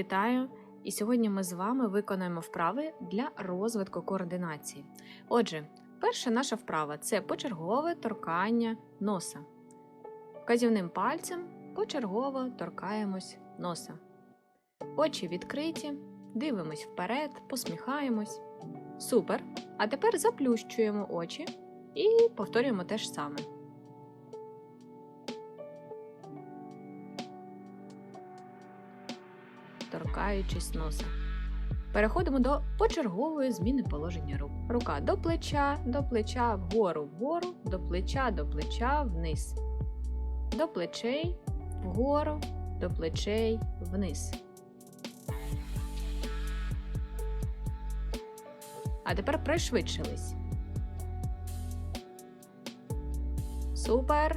вітаю! І сьогодні ми з вами виконаємо вправи для розвитку координації. Отже, перша наша вправа це почергове торкання носа. Вказівним пальцем почергово торкаємось носа. Очі відкриті, дивимось вперед, посміхаємось. Супер! А тепер заплющуємо очі і повторюємо те ж саме. Торкаючись носа. Переходимо до почергової зміни положення рук. Рука до плеча, до плеча, вгору, вгору, до плеча, до плеча, вниз. До плечей, вгору, до плечей, вниз. А тепер пришвидшились. Супер.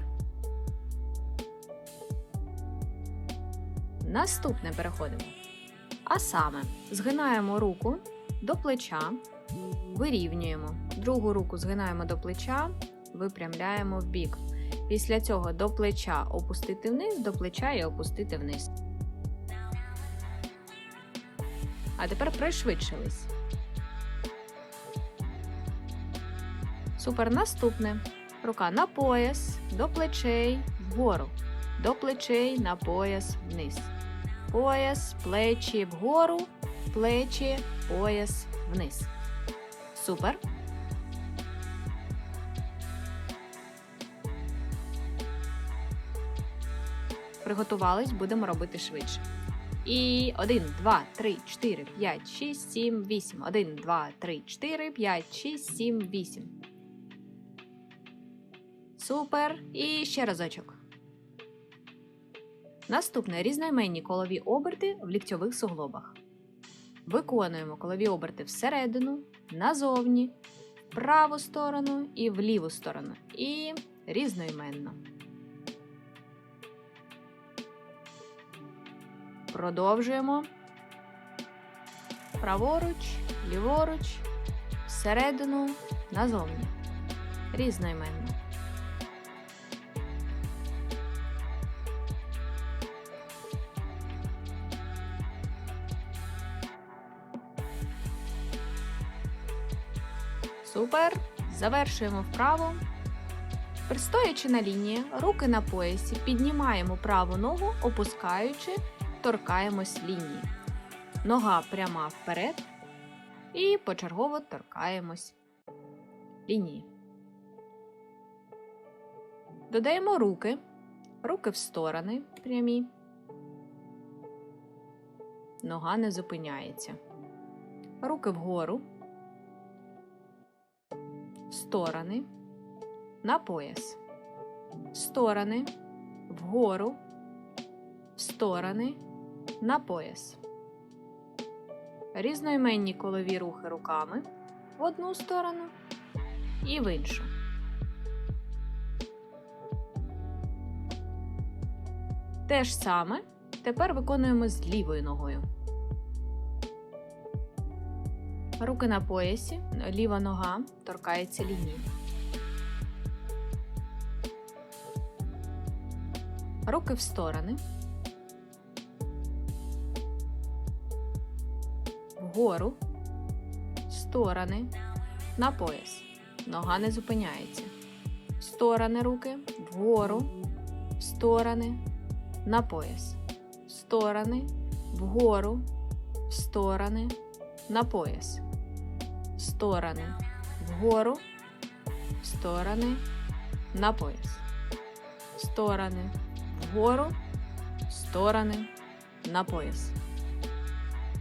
Наступне переходимо. А саме згинаємо руку до плеча, вирівнюємо. Другу руку згинаємо до плеча, випрямляємо в бік. Після цього до плеча опустити вниз, до плеча і опустити вниз. А тепер пришвидшились. Супер. Наступне. Рука на пояс, до плечей, вгору, до плечей на пояс вниз пояс, плечі вгору, плечі, пояс вниз. Супер. Приготувались, будемо робити швидше. І 1, 2, 3, 4, 5, 6, 7, 8. 1, 2, 3, 4, 5, 6, 7, 8. Супер. І ще разочок. Наступне різноіменні колові оберти в ліктьових суглобах. Виконуємо колові оберти всередину, назовні, в праву сторону і в ліву сторону. І різноіменно. Продовжуємо. Праворуч, ліворуч, всередину, назовні. Різноіменно. Супер. Завершуємо вправо. Пристоячи на лінії, руки на поясі, піднімаємо праву ногу, опускаючи, торкаємось лінії. Нога пряма вперед. І почергово торкаємось лінії. Додаємо руки, руки в сторони прямі. Нога не зупиняється. Руки вгору сторони, на пояс, сторони, вгору, сторони, на пояс. Різноіменні колові рухи руками в одну сторону і в іншу. Те ж саме тепер виконуємо з лівою ногою. Руки на поясі, ліва нога торкається лінії. Руки в сторони. Вгору, сторони, на пояс. Нога не зупиняється. Сторони руки, вгору, сторони, на пояс. Сторони, вгору, сторони, на пояс сторони вгору, сторони на пояс. Сторони вгору, сторони на пояс.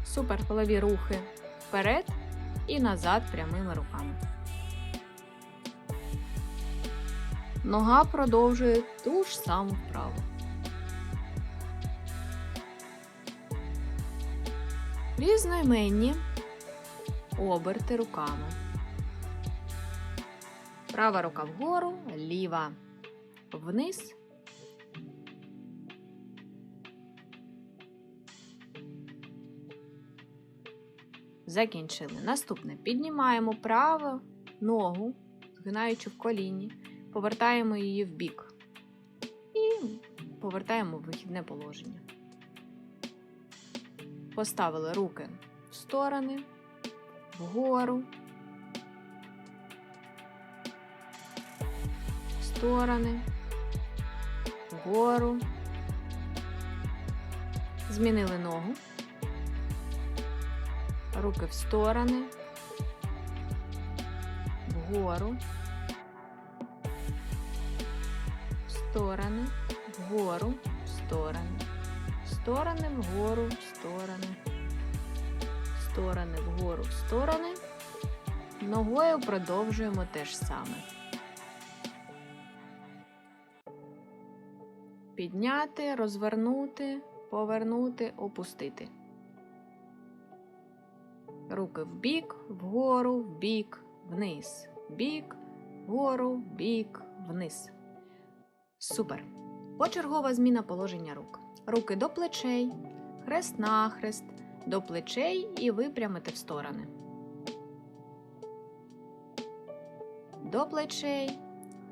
Суперполові рухи вперед і назад прямими руками. Нога продовжує ту ж саму вправу. Різноіменні оберти руками. Права рука вгору, ліва вниз. Закінчили. Наступне піднімаємо праву ногу, згинаючи в коліні, повертаємо її в бік і повертаємо в вихідне положення. Поставили руки в сторони, вгору, в сторони, вгору. Змінили ногу. Руки в сторони, вгору, в сторони, вгору, в сторони, в сторони, вгору, в сторони, сторони, вгору, в сторони. Ногою продовжуємо те ж саме. Підняти, розвернути, повернути, опустити. Руки в бік, вгору, в бік, вниз, бік, вгору, бік, вниз. Супер. Почергова зміна положення рук. Руки до плечей, хрест нахрест, до плечей і випрямити в сторони. До плечей,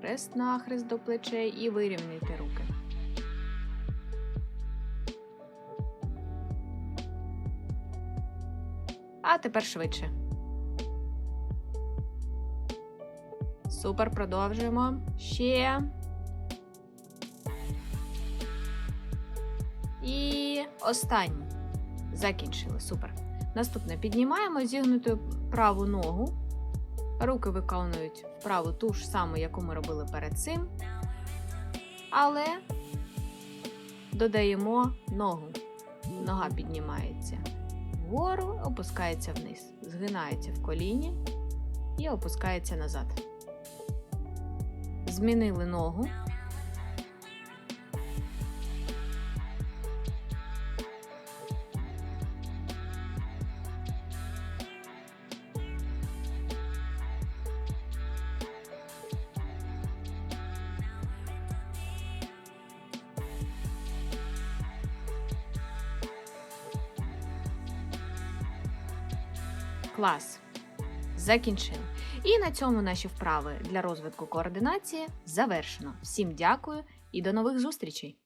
хрест нахрест до плечей і вирівняйте руки. А тепер швидше. Супер, продовжуємо. Ще. І останній. Закінчили. Супер. Наступне піднімаємо зігнуту праву ногу. Руки виконують вправу ту ж саму, яку ми робили перед цим. Але додаємо ногу. Нога піднімається вгору, опускається вниз, згинається в коліні і опускається назад. Змінили ногу. Клас. Закінчили. І на цьому наші вправи для розвитку координації завершено. Всім дякую і до нових зустрічей!